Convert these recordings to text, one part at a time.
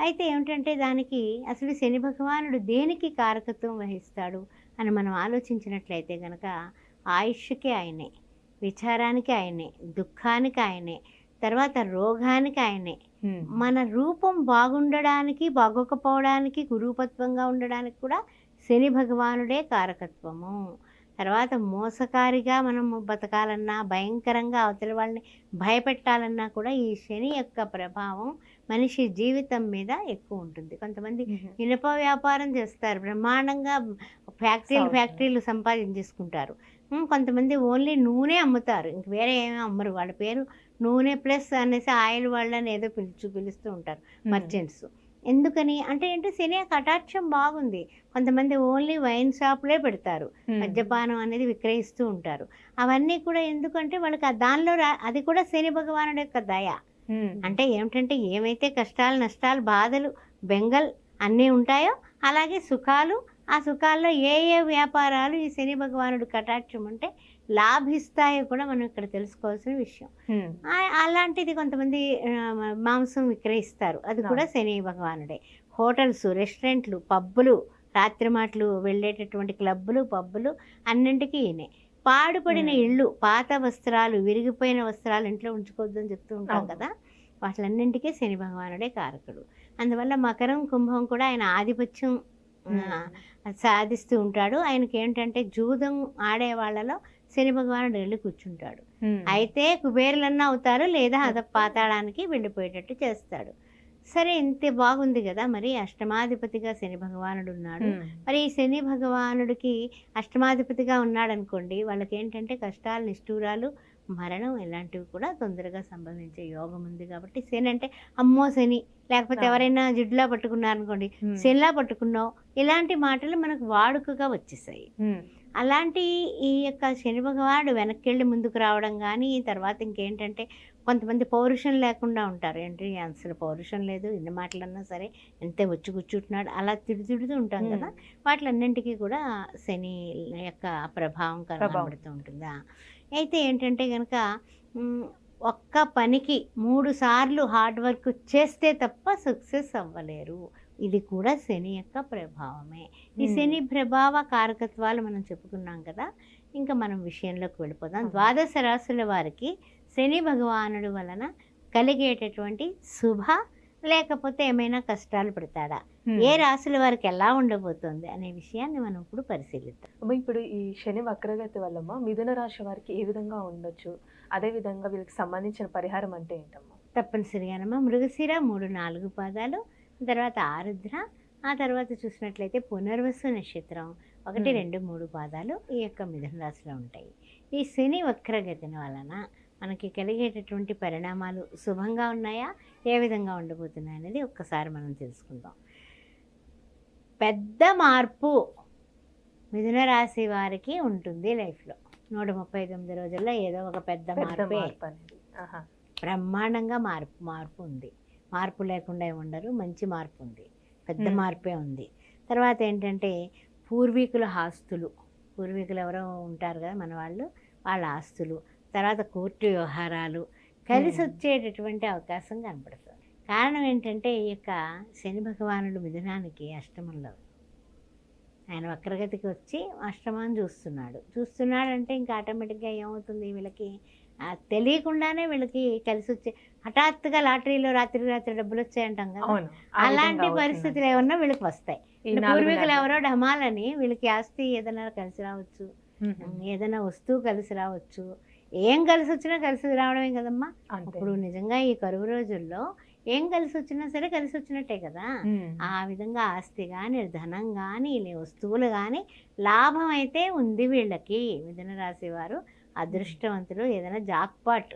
అయితే ఏమిటంటే దానికి అసలు శని భగవానుడు దేనికి కారకత్వం వహిస్తాడు అని మనం ఆలోచించినట్లయితే కనుక ఆయుష్కి ఆయనే విచారానికి ఆయనే దుఃఖానికి ఆయనే తర్వాత రోగానికి ఆయనే. మన రూపం బాగుండడానికి బాగోకపోవడానికి కురూపత్వంగా ఉండడానికి కూడా శని భగవానుడే కారకత్వము. తర్వాత మోసకారిగా మనం బతకాలన్నా భయంకరంగా అవతలి వాళ్ళని భయపెట్టాలన్నా కూడా ఈ శని యొక్క ప్రభావం మనిషి జీవితం మీద ఎక్కువ ఉంటుంది. కొంతమంది ఇనుప వ్యాపారం చేస్తారు. బ్రహ్మాండంగా ఫ్యాక్టరీలు. ఫ్యాక్టరీలు సంపాదించేసుకుంటారు. కొంతమంది ఓన్లీ నూనె అమ్ముతారు. ఇంక వేరే ఏమీ అమ్మరు. వాళ్ళ పేరు నూనె ప్లస్ అనేసి ఆయిల్ వాళ్ళని ఏదో పిలుచు పిలుస్తూ ఉంటారు మర్చెంట్స్. ఎందుకని అంటే ఏంటో? శని కటాక్షం బాగుంది. కొంతమంది ఓన్లీ వైన్ షాప్లే పెడతారు. మద్యపానం అనేది విక్రయిస్తూ ఉంటారు. అవన్నీ కూడా ఎందుకంటే వాళ్ళకి దానిలో రా అది కూడా శని భగవానుడి యొక్క దయ. అంటే ఏమిటంటే ఏమైతే కష్టాలు నష్టాలు బాధలు బెంగల్ అన్నీ ఉంటాయో అలాగే సుఖాలు ఆ సుఖాల్లో ఏ ఏ వ్యాపారాలు ఈ శని భగవానుడు కటాక్షం అంటే లాభిస్తాయో కూడా మనం ఇక్కడ తెలుసుకోవాల్సిన విషయం. అలాంటిది కొంతమంది మాంసం విక్రయిస్తారు. అది కూడా శని భగవానుడే. హోటల్స్ రెస్టారెంట్లు పబ్బులు రాత్రి మాటలు వెళ్ళేటటువంటి క్లబ్బులు పబ్బులు అన్నింటికీ ఈయనే. పాడుపడిన. ఇళ్ళు పాత వస్త్రాలు విరిగిపోయిన వస్త్రాలు ఇంట్లో ఉంచుకోవద్దని చెప్తూ ఉంటాం. కదా వాటిలన్నింటికీ శని భగవానుడే కారకుడు. అందువల్ల మకరం కుంభం కూడా ఆయన ఆధిపత్యం ఆ, సాధిస్తూ ఉంటాడు. ఆయనకి ఏంటంటే జూదం ఆడే వాళ్ళలో శని భగవానుడు వెళ్ళి కూర్చుంటాడు. అయితే కుబేరులన్నా అవుతారు లేదా అద పాతాళానికి వెళ్ళిపోయేటట్టు చేస్తాడు. సరే ఇంతే బాగుంది కదా మరి. అష్టమాధిపతిగా శని భగవానుడు ఉన్నాడు మరి ఈ శని భగవానుడికి అష్టమాధిపతిగా ఉన్నాడు అనుకోండి వాళ్ళకి ఏంటంటే కష్టాలు నిష్ఠూరాలు మరణం ఇలాంటివి కూడా తొందరగా సంభవించే యోగం ఉంది కాబట్టి శని అంటే అమ్మో శని. లేకపోతే. ఎవరైనా జిడ్లా పట్టుకున్నారనుకోండి శనిలా పట్టుకున్నావు. ఇలాంటి మాటలు మనకు వాడుకగా వచ్చేసాయి. అలాంటి ఈ యొక్క శని భగవానుడు వెనక్కి వెళ్ళి ముందుకు రావడం కానీ తర్వాత ఇంకేంటంటే కొంతమంది పౌరుషం లేకుండా ఉంటారు. ఏంటి? అసలు పౌరుషం లేదు. ఎన్ని మాటలన్నా సరే ఎంతే వచ్చి కూర్చుంటున్నాడు అలా తిడు తిడుతూ ఉంటాం కదా! వాటిలన్నింటికీ కూడా శని యొక్క ప్రభావం. కనబడుతూ ఉంటుందా? అయితే ఏంటంటే కనుక ఒక్క పనికి మూడు సార్లు హార్డ్ వర్క్ చేస్తే తప్ప సక్సెస్ అవ్వలేరు. ఇది కూడా శని యొక్క ప్రభావమే. ఈ శని ప్రభావ కారకత్వాలు మనం చెప్పుకున్నాం కదా ఇంకా మనం విషయంలోకి వెళ్ళిపోదాం. ద్వాదశ రాశుల వారికి శని భగవానుడు వలన కలిగేటటువంటి శుభ లేకపోతే ఏమైనా కష్టాలు పెడతాడా? ఏ రాశుల వారికి ఎలా ఉండబోతోంది అనే విషయాన్ని మనం ఇప్పుడు పరిశీలిద్దాం. ఇప్పుడు ఈ శని వక్రగతి వల్లమ్మా మిథున రాశి వారికి ఏ విధంగా ఉండొచ్చు? అదే విధంగా వీళ్ళకి సంబంధించిన పరిహారం అంటే ఏంటమ్మా? తప్పనిసరిగానమ్మా మృగశిర మూడు నాలుగు పాదాలు తర్వాత ఆరుద్ర ఆ తర్వాత చూసినట్లయితే పునర్వసు నక్షత్రం. ఒకటి. రెండు మూడు పాదాలు ఈ యొక్క మిథున రాశిలో ఉంటాయి. ఈ శని వక్రగతిని వలన మనకి కలిగేటటువంటి పరిణామాలు శుభంగా ఉన్నాయా? ఏ విధంగా ఉండబోతున్నాయి అనేది ఒక్కసారి మనం తెలుసుకుందాం. పెద్ద మార్పు మిథున రాశి వారికి ఉంటుంది లైఫ్లో. నూట ముప్పై తొమ్మిది రోజుల్లో ఏదో ఒక పెద్ద మార్పే. బ్రహ్మాండంగా మార్పు మార్పు ఉంది. మార్పు లేకుండా ఉండరు మంచి మార్పు ఉంది పెద్ద. మార్పే ఉంది తర్వాత ఏంటంటే పూర్వీకుల ఆస్తులు పూర్వీకులు ఎవరో ఉంటారు కదా మన వాళ్ళు వాళ్ళ ఆస్తులు తర్వాత కోర్టు వ్యవహారాలు కలిసి. వచ్చేటటువంటి అవకాశం కనపడుతుంది కారణం ఏంటంటే ఈ యొక్క శని భగవానుడు మిథునానికి అష్టమంలో ఆయన వక్రగతికి వచ్చి అష్టమాన్ని చూస్తున్నాడు చూస్తున్నాడంటే ఇంకా ఆటోమేటిక్గా ఏమవుతుంది వీళ్ళకి తెలియకుండానే వీళ్ళకి కలిసి వచ్చే హఠాత్తుగా లాటరీలో రాత్రి రాత్రి డబ్బులు వచ్చాయంటాం కదా అలాంటి పరిస్థితులు ఏమన్నా వీళ్ళకి వస్తాయి. పూర్వీకులు. ఎవరో డమాలని వీళ్ళకి ఆస్తి ఏదైనా కలిసి రావచ్చు. ఏదైనా వస్తువు కలిసి రావచ్చు. ఏం కలిసి వచ్చినా కలిసి రావడమే కదమ్మా. ఇప్పుడు నిజంగా ఈ కరువు రోజుల్లో ఏం కలిసి వచ్చినా సరే కలిసి వచ్చినట్టే కదా. ఆ విధంగా ఆస్తి కానీ ధనం కానీ వస్తువులు కానీ లాభం అయితే ఉంది వీళ్ళకి. మిథున రాశి వారు అదృష్టవంతులు ఏదైనా జాక్పాట్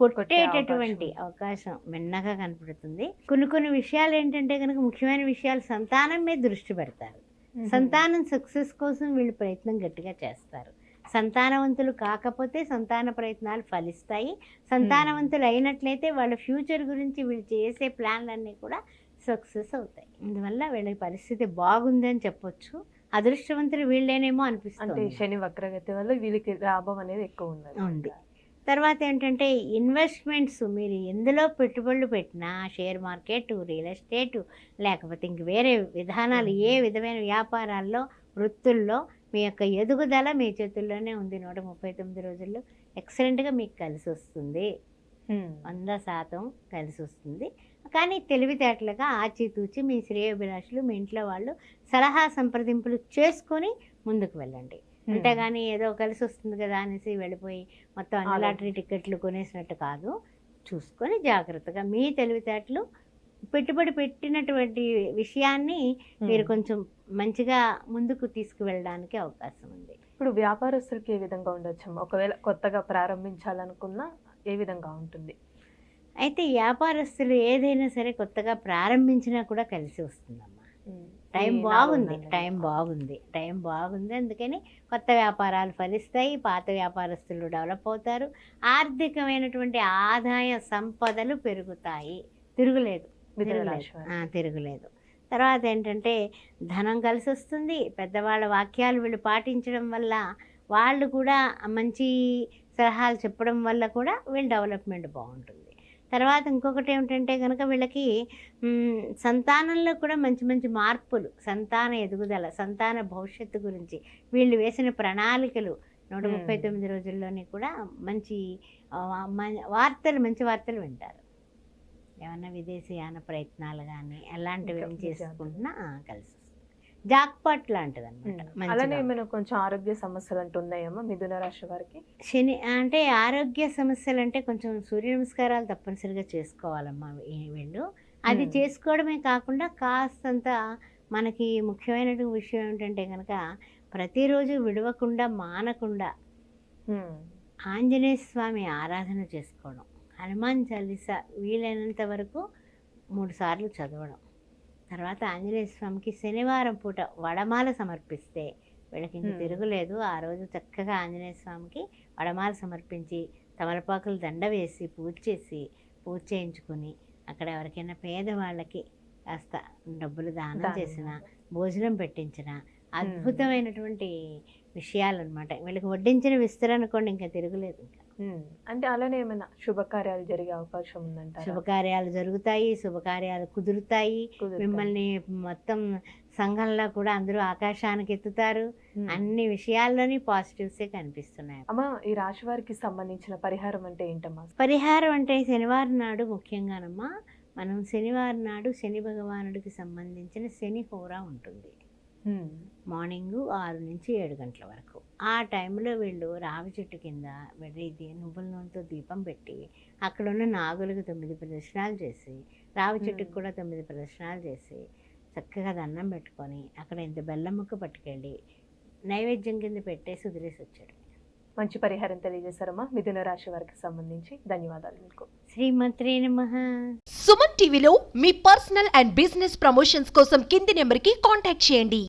కొట్టేటటువంటి అవకాశం. మిన్నగా కనపడుతుంది. కొన్ని కొన్ని విషయాలు ఏంటంటే కనుక ముఖ్యమైన విషయాలు సంతానం మీద దృష్టి పెడతారు. సంతానం సక్సెస్ కోసం వీళ్ళు ప్రయత్నం గట్టిగా చేస్తారు. సంతానవంతులు కాకపోతే సంతాన ప్రయత్నాలు ఫలిస్తాయి. సంతానవంతులు అయినట్లయితే వాళ్ళ ఫ్యూచర్ గురించి వీళ్ళు చేసే ప్లాన్లన్నీ కూడా సక్సెస్ అవుతాయి. అందువల్ల వీళ్ళ పరిస్థితి బాగుంది అని చెప్పొచ్చు. అదృష్టవంతులు వీళ్ళేనేమో అనిపిస్తుంది. శని వక్రగతి వల్ల వీళ్ళకి లాభం అనేది ఎక్కువ ఉంది. తర్వాత ఏంటంటే ఇన్వెస్ట్మెంట్స్ మీరు ఎందులో పెట్టుబడులు పెట్టినా షేర్ మార్కెట్ రియల్ ఎస్టేట్ లేకపోతే ఇంక వేరే విధానాలు ఏ విధమైన వ్యాపారాల్లో వృత్తుల్లో మీ యొక్క ఎదుగుదల మీ చేతుల్లోనే ఉంది నూట ముప్పై తొమ్మిది రోజుల్లో ఎక్సలెంట్గా మీకు కలిసి వస్తుంది. వంద శాతం కలిసి వస్తుంది కానీ తెలివితేటలుగా ఆచితూచి మీ శ్రేయోభిలాషులు మీ ఇంట్లో వాళ్ళు సలహా సంప్రదింపులు చేసుకొని ముందుకు వెళ్ళండి. అంతేగాని ఏదో కలిసి వస్తుంది కదా అనేసి వెళ్ళిపోయి మొత్తం అన్ని. లాటరీ టికెట్లు కొనేసినట్టు కాదు చూసుకొని జాగ్రత్తగా మీ తెలివితేటలు పెట్టుబడి పెట్టినటువంటి విషయాన్ని మీరు. కొంచెం మంచిగా ముందుకు తీసుకువెళ్ళడానికి అవకాశం ఉంది ఇప్పుడు వ్యాపారస్తులకి ఏ విధంగా ఉండొచ్చు ఒకవేళ కొత్తగా ప్రారంభించాలనుకున్నా ఏ విధంగా ఉంటుంది అయితే వ్యాపారస్తులు ఏదైనా సరే కొత్తగా ప్రారంభించినా కూడా కలిసి వస్తుందమ్మా మ్మ్. టైం బాగుంది. టైం బాగుంది టైం బాగుంది. అందుకని కొత్త వ్యాపారాలు ఫలిస్తాయి పాత వ్యాపారస్తులు డెవలప్ అవుతారు. ఆర్థికమైనటువంటి ఆదాయ సంపదలు పెరుగుతాయి. తిరుగులేదు తిరుగులేదు. తర్వాత ఏంటంటే ధనం కలిసి వస్తుంది. పెద్దవాళ్ళ వాక్యాలు వీళ్ళు పాటించడం వల్ల వాళ్ళు కూడా మంచి సలహాలు చెప్పడం వల్ల కూడా వీళ్ళ డెవలప్మెంట్ బాగుంటుంది. తర్వాత ఇంకొకటి ఏమిటంటే కనుక వీళ్ళకి సంతానంలో కూడా మంచి మంచి మార్పులు సంతాన ఎదుగుదల సంతాన భవిష్యత్తు గురించి వీళ్ళు వేసిన ప్రణాళికలు నూట ముప్పై. తొమ్మిది రోజుల్లోని కూడా మంచి వార్తలు మంచి వార్తలు వింటారు ఏమన్నా విదేశీయాన ప్రయత్నాలు కానీ అలాంటివి ఏం. చేసుకుంటున్నా కలిసి జాక్పాట్ లాంటిది. అనమాట అలానే ఏమైనా కొంచెం ఆరోగ్య సమస్యలు అంటూ ఉన్నాయమ్మా మిథున రాశి వారికి శని అంటే ఆరోగ్య సమస్యలు అంటే కొంచెం సూర్య నమస్కారాలు తప్పనిసరిగా చేసుకోవాలమ్మా వీళ్ళు అది. చేసుకోవడమే కాకుండా కాస్తంత మనకి ముఖ్యమైన విషయం ఏంటంటే కనుక ప్రతిరోజు విడవకుండా మానకుండా. ఆంజనేయ స్వామి ఆరాధన చేసుకోవడం హనుమాన్ చాలీసా వీలైనంత వరకు మూడు సార్లు చదవడం తర్వాత ఆంజనేయ స్వామికి శనివారం పూట వడమాల సమర్పిస్తే వీళ్ళకి ఇంక. తిరుగులేదు ఆ రోజు చక్కగా ఆంజనేయ స్వామికి వడమాల సమర్పించి తమలపాకులు దండ వేసి పూజ చేసి పూజ చేయించుకుని అక్కడ ఎవరికైనా పేదవాళ్ళకి కాస్త డబ్బులు దానం. చేసిన భోజనం పెట్టించిన అద్భుతమైనటువంటి విషయాలు అనమాట వీళ్ళకి వడ్డించిన విస్తరనుకోండి ఇంకా తిరుగులేదు ఇంకా. అంటే అలానే ఏమైనా శుభకార్యాలు జరిగే అవకాశం ఉందంటారా శుభకార్యాలు జరుగుతాయి శుభకార్యాలు కుదురుతాయి. మిమ్మల్ని మొత్తం సంఘంలో కూడా అందరూ ఆకాశానికి ఎత్తుతారు. అన్ని విషయాల్లోని పాజిటివ్సే కనిపిస్తున్నాయి అమ్మా ఈ రాశి వారికి సంబంధించిన పరిహారం అంటే ఏంటమ్మా పరిహారం అంటే శనివారం నాడు ముఖ్యంగానమ్మా మనం శనివారం నాడు శని భగవానుడికి సంబంధించిన శని హోరా ఉంటుంది. మార్నింగ్ ఆరు నుంచి ఏడు గంటల వరకు. ఆ టైంలో వీళ్ళు రావి చెట్టు కింద వెళ్ళి నువ్వుల నూనెతో దీపం పెట్టి అక్కడ ఉన్న నాగులకు తొమ్మిది ప్రదర్శనాలు చేసి రావి చెట్టుకి. కూడా తొమ్మిది ప్రదర్శనాలు చేసి చక్కగా దండం పెట్టుకొని అక్కడ ఇంత బెల్లం ముక్క పట్టుకెళ్ళి నైవేద్యం కింద పెట్టేసి వదిలేసి వచ్చాడు. మంచి పరిహారం తెలియజేశారమ్మా. మిథున రాశి వారికి సంబంధించి ధన్యవాదాలు మీకు. శ్రీమత్రే నమః. సుమన్ టీవీలో మీ పర్సనల్ అండ్ బిజినెస్ ప్రమోషన్స్ కోసం కింది నెంబర్కి కాంటాక్ట్ చేయండి.